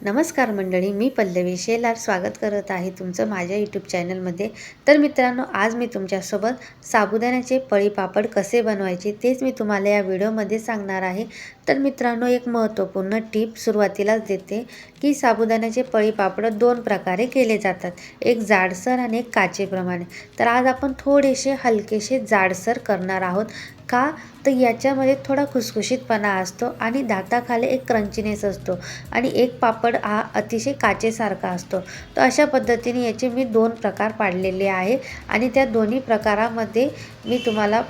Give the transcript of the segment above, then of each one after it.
नमस्कार मंडळी मी पल्लवी शेलार स्वागत करत आहे तुमचं माझ्या यूट्यूब चॅनलमध्ये तर मित्रांनो आज मी तुमच्यासोबत साबुदाण्याचे पळीपापड कसे बनवायचे तेच मी तुम्हाला या व्हिडिओमध्ये सांगणार आहे. तर मित्रांनो एक महत्त्वपूर्ण टीप सुरुवातीलाच देते की साबुदाण्याचे पळीपापड दोन प्रकारे केले जातात. एक जाडसर आणि एक काचेप्रमाणे. तर आज आपण थोडेसे हलकेसे जाडसर करणार आहोत. का? तर याच्यामध्ये थोडा खुसखुशीतपणा असतो आणि दाताखाली एक क्रंचीनेस असतो आणि एक पापड हा अतिशय काचेसारखा असतो. तर अशा पद्धतीने याचे मी दोन प्रकार पाडलेले आहे आणि त्या दोन्ही प्रकारामध्ये मी तुम्हाला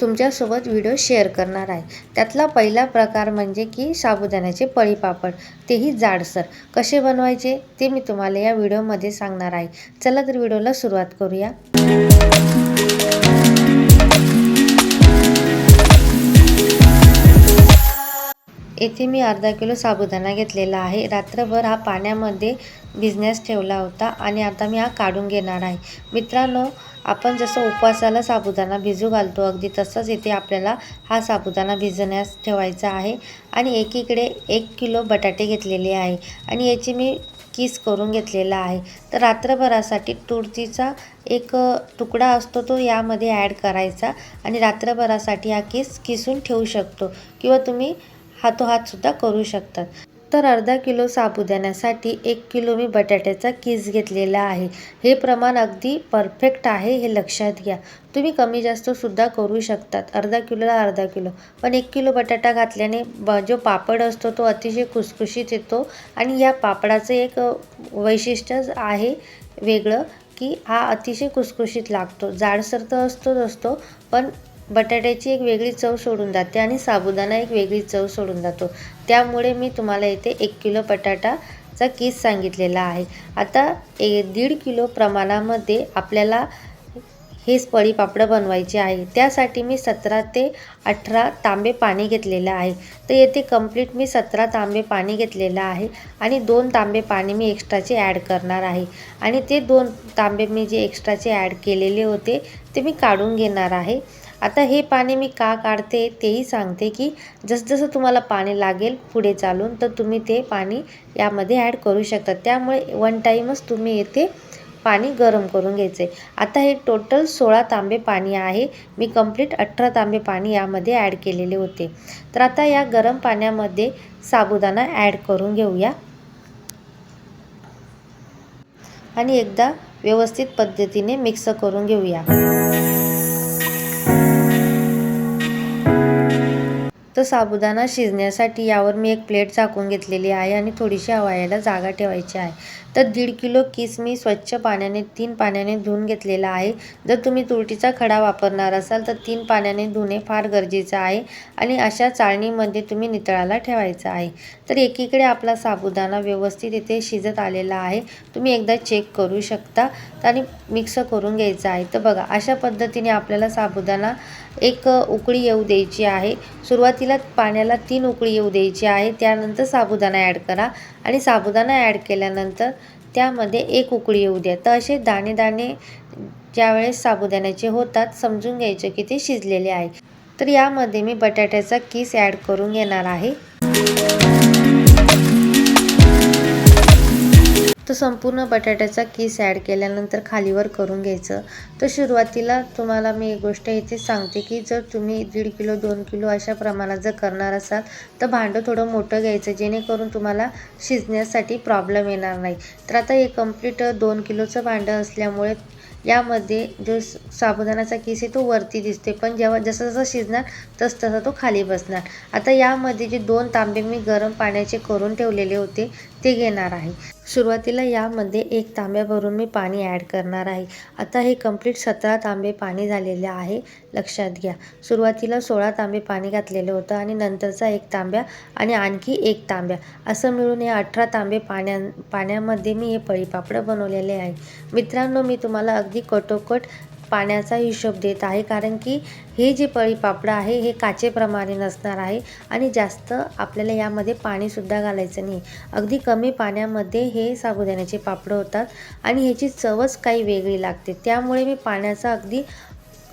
तुमच्यासोबत व्हिडिओ शेअर करणार आहे. त्यातला पहिला प्रकार म्हणजे की साबुदाण्याचे पळीपापड तेही जाडसर. कसे बनवायचे ते मी तुम्हाला या व्हिडिओमध्ये सांगणार आहे. चला तर व्हिडिओला सुरुवात करूया. येथे मी अर्धा किलो साबुदाणा घेतलेला आहे. रात्रभर हा पाण्यामध्ये भिजण्यास ठेवला होता आणि आता मी हा काढून घेणार आहे. मित्रांनो आपण जसं उपवासाला साबुदाणा भिजू घालतो अगदी तसंच इथे आपल्याला हा साबुदाणा भिजण्यास ठेवायचा आहे. आणि एकीकडे एक किलो बटाटे घेतलेले आहे आणि याची मी किस करून घेतलेला आहे. तर रात्रभरासाठी तुरतीचा एक तुकडा असतो तो यामध्ये ॲड करायचा आणि रात्रभरासाठी हा किस किसून ठेवू शकतो. किंवा तुम्ही हातोहातसुद्धा करू शकतात. तर अर्धा किलो साबुदाण्यासाठी एक किलो मी बटाट्याचा किस घेतलेला आहे. हे प्रमाण अगदी परफेक्ट आहे हे लक्षात घ्या. तुम्ही कमी जास्तसुद्धा करू शकतात. अर्धा किलोला अर्धा किलो. पण एक किलो बटाटा घातल्याने ब जो पापड असतो तो अतिशय खुसखुशीत येतो आणि या पापडाचं एक वैशिष्ट्यच आहे वेगळं की हा अतिशय खुसखुशीत लागतो. जाडसर तर असतोच असतो पण बटाट्याची एक वेगळी चव सोडून जाते आणि साबुदाणा एक वेगळी चव सोडून जातो. त्यामुळे मी तुम्हाला इथे एक किलो बटाटाचा किस सांगितलेला आहे. आता ए दीड किलो प्रमाणामध्ये आपल्याला हेच पळीपापडं बनवायचे आहे. त्यासाठी मी सतरा ते अठरा तांबे पाणी घेतलेलं आहे. तर येथे कंप्लीट मी सतरा तांबे पाणी घेतलेलं आहे आणि दोन तांबे पाणी मी एक्स्ट्राचे ॲड करणार आहे. आणि ते दोन तांबे मी जे एक्स्ट्राचे ॲड केलेले होते ते मी काढून घेणार आहे. आता हे पाणी मी का काढते तेही सांगते की जसजसं तुम्हाला पाणी लागेल पुढे चालून तर तुम्ही ते पाणी यामध्ये ॲड करू शकता. त्यामुळे वन टाईमच तुम्ही येथे पाणी गरम करून घ्यायचे. आता हे टोटल सोळा तांबे पाणी आहे. मी कंप्लीट अठरा तांबे पाणी यामध्ये ॲड केलेले होते. तर आता या गरम पाण्यामध्ये साबुदाणा ॲड करून घेऊया. आणि एकदा व्यवस्थित पद्धतीने मिक्स करून घेऊया. तर साबुदाणा शिजण्यासाठी यावर मी एक प्लेट झाकून घेतलेली आहे आणि थोडीशी हवायला जागा ठेवायची आहे. तर दीड किलो किस मी स्वच्छ पाण्याने तीन पाण्याने धुवून घेतलेला आहे. जर तुम्ही तुरटीचा खडा वापरणार असाल तर तीन पाण्याने धुणे फार गरजेचं आहे आणि अशा चाळणीमध्ये तुम्ही नितळाला ठेवायचा आहे. तर एकीकडे आपला साबुदाणा व्यवस्थित इथे शिजत आलेला आहे. तुम्ही एकदा चेक करू शकता आणि मिक्स करून घ्यायचा आहे. तर बघा अशा पद्धतीने आपल्याला साबुदाणा एक उकळी येऊ द्यायची आहे. सुरुवातीला पाण्याला तीन उकळी येऊ द्यायची आहे त्यानंतर साबुदाणा ॲड करा आणि साबुदाणा ॲड केल्यानंतर त्यामध्ये एक उकळी येऊ द्या. तर असे दाणे दाणे ज्यावेळेस साबुदाण्याचे होतात समजून घ्यायचे की ते शिजलेले आहे. तर यामध्ये मी बटाट्याचा किस ॲड करून घेणार आहे. तर संपूर्ण बटाट्याचा किस ॲड केल्यानंतर खालीवर करून घ्यायचं. तर सुरुवातीला तुम्हाला मी एक गोष्ट इथे सांगते की जर तुम्ही दीड किलो दोन किलो अशा प्रमाणात जर करणार असाल तर भांडं थोडं मोठं घ्यायचं जेणेकरून तुम्हाला शिजण्यासाठी प्रॉब्लेम येणार नाही. तर आता हे कंप्लीट दोन किलोचं भांडं असल्यामुळे यामध्ये जो साबुदाणाचा किस आहे तो वरती दिसते पण जेव्हा जसं जसं शिजणार तस तसा तो खाली बसणार. आता यामध्ये जे दोन तांबे मी गरम पाण्याचे करून ठेवलेले होते ते घेणार आहे. सुरुवातीला यामध्ये एक तांब्या भरून मी पाणी ॲड करणार आहे. आता हे कंप्लीट सतरा तांबे पाणी झालेले आहे लक्षात घ्या. सुरुवातीला सोळा तांबे पाणी घातलेलं होतं आणि नंतरचा एक तांब्या आणि आणखी एक तांब्या. असं मिळून हे अठरा तांबे पाण्या पाण्यामध्ये मी हे पळीपापडं बनवलेले आहे. मित्रांनो मी तुम्हाला अगदी कटोकट पाण्याचा हिशोब देत आहे. कारण की हे जे पळी पापडं आहे हे काचेप्रमाणे नसणार आहे आणि जास्त आपल्याला यामध्ये पाणीसुद्धा घालायचं नाही. अगदी कमी पाण्यामध्ये हे साबुदाण्याचे पापडं होतात आणि ह्याची चवच काही वेगळी लागते. त्यामुळे मी पाण्याचा अगदी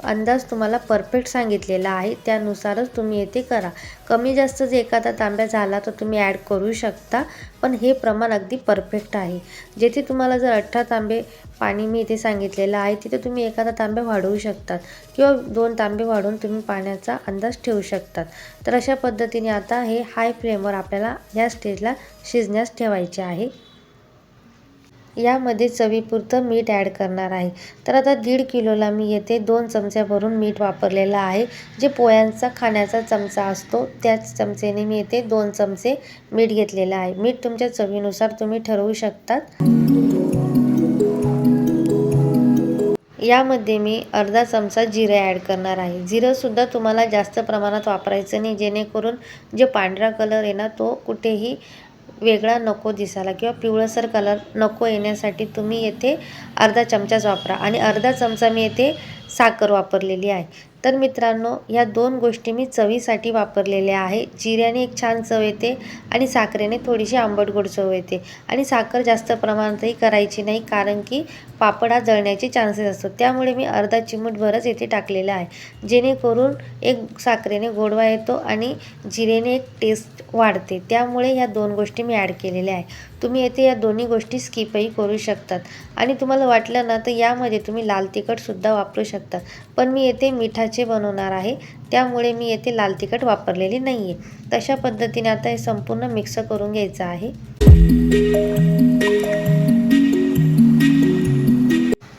अंदाज तुम्हाला परफेक्ट सांगितलेला आहे त्यानुसारच तुम्ही येथे करा. कमी जास्त जर एखादा तांब्या झाला तर तुम्ही ॲड करू शकता पण हे प्रमाण अगदी परफेक्ट आहे. जेथे तुम्हाला जर अठरा तांबे पाणी मी इथे सांगितलेलं आहे तिथे तुम्ही एखादा तांब्या वाढवू शकतात किंवा दोन तांबे वाढवून तुम्ही पाण्याचा अंदाज ठेवू शकतात. तर अशा पद्धतीने आता हे हाय फ्लेमवर आपल्याला या स्टेजला शिजण्यास ठेवायचे आहे. यामध्ये चवीपुरतं मीठ ॲड करणार आहे. तर आता दीड किलोला मी येथे दोन चमच्या भरून मीठ वापरलेलं आहे. जे पोह्यांचा खाण्याचा चमचा असतो त्याच चमचेने मी येथे दोन चमचे मीठ घेतलेलं आहे. मीठ तुमच्या चवीनुसार तुम्ही ठरवू शकतात यामध्ये मी अर्धा चमचा जिरे ॲड करणार आहे. जिरंसुद्धा तुम्हाला जास्त प्रमाणात वापरायचं नाही. जेणेकरून जे पांढरा कलर आहे ना तो कुठेही वेगळा नको दिसायला किंवा पिवळसर कलर नको येण्यासाठी तुम्ही येथे अर्धा चमचाच वापरा. आणि अर्धा चमचा मी येथे साखर वापरलेली आहे. तर मित्रांनो या दोन गोष्टी मी चवीसाठी वापरलेल्या आहे जिऱ्याने एक छान चव येते आणि साखरेने थोडीशी आंबट गोड चव येते. आणि साखर जास्त प्रमाणातही करायची नाही कारण की पापड हा जळण्याचे चान्सेस असतो. त्यामुळे मी अर्धा चिमूटभरच येथे टाकलेला आहे. जेणेकरून एक साखरेने गोडवा येतो आणि जिरेने एक टेस्ट वाढते. त्यामुळे ह्या दोन गोष्टी मी ॲड केलेल्या आहे तुम्ही येथे या दोन्ही गोष्टी स्किपही करू शकतात. आणि तुम्हाला वाटलं ना तर यामध्ये तुम्ही लाल तिखटसुद्धा वापरू शकता. पण मी येथे मिठाचे बनवणार आहे. त्यामुळे मी येथे लाल तिखट वापरलेली नाही आहे तशा पद्धतीने आता हे संपूर्ण मिक्स करून घ्यायचं आहे.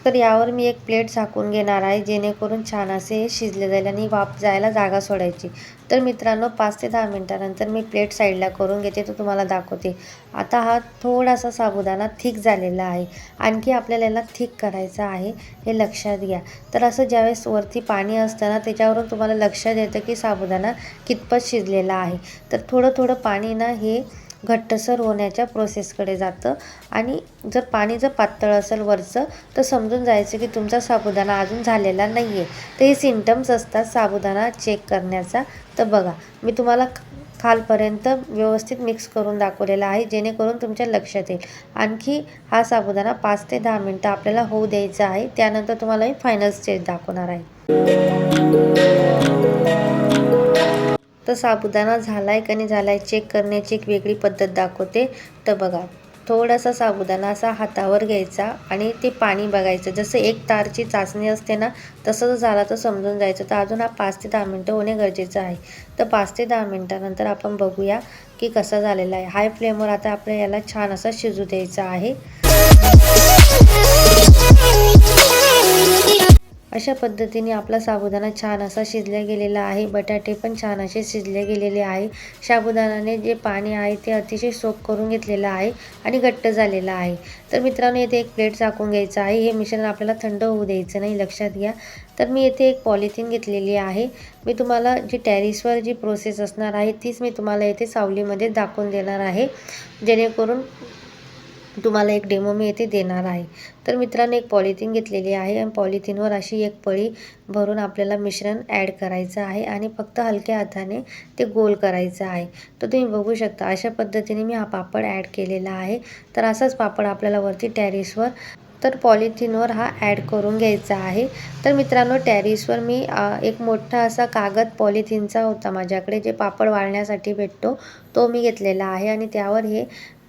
तर यावर मी एक प्लेट झाकून घेणार आहे जेणेकरून छान असे हे शिजले जाईल आणि वाफ जायला जागा सोडायची. तर मित्रांनो पाच ते दहा मिनटानंतर मी प्लेट साईडला करून घेते तो तुम्हाला दाखवते. आता हा थोडासा साबुदाणा थिक झालेला आहे. आणखी आपल्याला याला थिक करायचा आहे हे लक्षात घ्या. तर असं ज्यावेळेस वरती पाणी असतं ना त्याच्यावरून तुम्हाला लक्षात येतं की साबुदाणा कितपत शिजलेला आहे. तर थोडं थोडं पाणी ना हे घट्टसर होण्याच्या प्रोसेसकडे जातं. आणि जर पाणी जर पातळ असेल वरचं तर समजून जायचं की तुमचा साबुदाणा अजून झालेला नाही आहे तर हे सिमटम्स असतात साबुदाणा चेक करण्याचा. तर बघा मी तुम्हाला खालपर्यंत व्यवस्थित मिक्स करून दाखवलेला आहे जेणेकरून तुमच्या लक्षात येईल. आणखी हा साबुदाणा पाच ते दहा मिनटं आपल्याला होऊ द्यायचा आहे. त्यानंतर तुम्हाला मी फायनल स्टेज दाखवणार आहे. तर साबुदाणा झाला आहे का नाही झाला आहे चेक करण्याची एक वेगळी पद्धत दाखवते. तर बघा थोडासा साबुदाणा असा हातावर घ्यायचा आणि ते पाणी बघायचं. जसं एक तारची चाचणी असते ना तसं जर झाला तर समजून जायचं. तर अजून हा पाच ते दहा मिनटं होणे गरजेचं आहे. तर पाच ते दहा मिनटानंतर आपण बघूया की कसा झालेला आहे. हाय फ्लेमवर आता आपल्या याला छान असा शिजू द्यायचा आहे. अशा पद्धतीने आपला साबुदाणा छान असा शिजल्या गेलेला आहे. बटाटे पण छान असे शिजले गेलेले आहे. साबुदाणाने जे पाणी आहे ते अतिशय सोप करून घेतलेलं आहे आणि घट्ट झालेलं आहे. तर मित्रांनो येथे एक प्लेट झाकून घ्यायचं आहे. हे मिश्रण आपल्याला थंड होऊ द्यायचं नाही लक्षात घ्या. तर मी येथे एक पॉलिथिन घेतलेली आहे. मी तुम्हाला जी टॅरिसवर जी प्रोसेस असणार आहे तीच मी तुम्हाला येथे सावलीमध्ये दाखवून देणार आहे. जेणेकरून तुम्हाला एक डेमो मी येथे देणार आहे. तर मित्रांनो एक पॉलिथिन घेतलेली आहे आणि पॉलिथिनवर अशी एक पळी भरून आपल्याला मिश्रण ॲड करायचं आहे आणि फक्त हलक्या हाताने ते गोल करायचं आहे. तर तुम्ही बघू शकता अशा पद्धतीने मी हा पापड ॲड केलेला आहे. तर असाच पापड आपल्याला वरती टॅरिसवर तर पॉलिथिनवर हा ॲड करून घ्यायचा आहे. तर मित्रांनो टॅरिसवर मी एक मोठा असा कागद पॉलिथिनचा होता माझ्याकडे जे पापड वाळण्यासाठी भेटतो तो मी घेतलेला आहे आणि त्यावर हे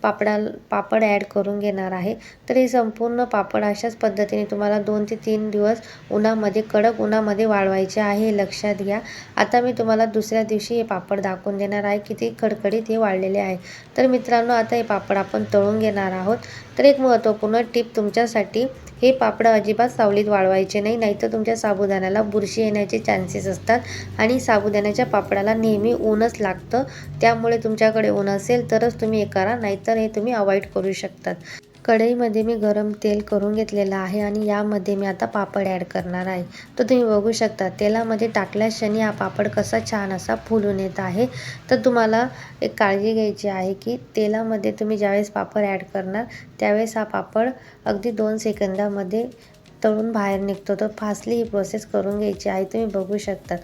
पापडा पापड ॲड करून घेणार आहे. तर हे संपूर्ण पापड अशाच पद्धतीने तुम्हाला दोन ते तीन दिवस उन्हामध्ये कडक उन्हामध्ये वाळवायचे आहे हे लक्षात घ्या. आता मी तुम्हाला दुसऱ्या दिवशी हे पापड दाखवून देणार आहे किती ते कडकडीत हे वाळलेले आहे. तर मित्रांनो आता हे पापड आपण तळून घेणार आहोत. तर एक महत्त्वपूर्ण टिप तुमच्यासाठी हे पापड अजिबात सावलीत वाळवायचे नाही नाहीतर तुमच्या साबुदाण्याला बुरशी येण्याचे चान्सेस असतात आणि साबुदाण्याच्या पापडाला नेहमी ऊनच लागतं. त्यामुळे तुमच्याकडे ऊन असेल तरच तुम्ही हे करा नाहीतर हे तुम्ही अवॉइड करू शकतात. कढईमध्ये मी गरम तेल करून घेतलेलं आहे आणि यामध्ये मी आता पापड ॲड करणार आहे. तर तुम्ही बघू शकता तेलामध्ये टाकल्यास क्षणी हा पापड कसा छान असा फुलून येत आहे. तर तुम्हाला एक काळजी घ्यायची आहे की तेलामध्ये तुम्ही ज्यावेळेस पापड ॲड करणार त्यावेळेस हा पापड अगदी दोन सेकंदामध्ये तळून बाहेर निघतो. तर फास्टली ही प्रोसेस करून घ्यायची आहे. तुम्ही बघू शकता.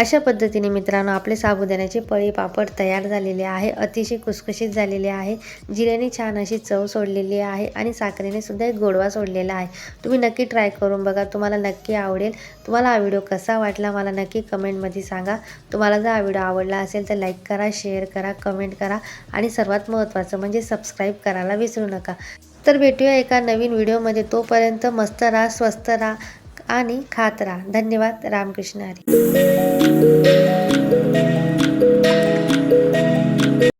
अशा पद्धतीने मित्रांनो आपले साबुदाण्याचे पळी पापड तयार झालेले आहे अतिशय कुसकुशीत झालेले आहे जिऱ्याने छान अशी चव सोडलेली आहे आणि साखरेने सुद्धा एक गोडवा सोडलेला आहे. तुम्ही नक्की ट्राय करून बघा तुम्हाला नक्की आवडेल. तुम्हाला हा व्हिडिओ कसा वाटला मला नक्की कमेंटमध्ये सांगा. तुम्हाला जर हा व्हिडिओ आवडला असेल तर लाईक करा शेअर करा कमेंट करा आणि सर्वात महत्त्वाचं म्हणजे सबस्क्राईब करायला विसरू नका. तर भेटूया एका नवीन व्हिडिओमध्ये तोपर्यंत मस्त राहा स्वस्त राहा. आणि खात राहा धन्यवाद रामकृष्ण हरी.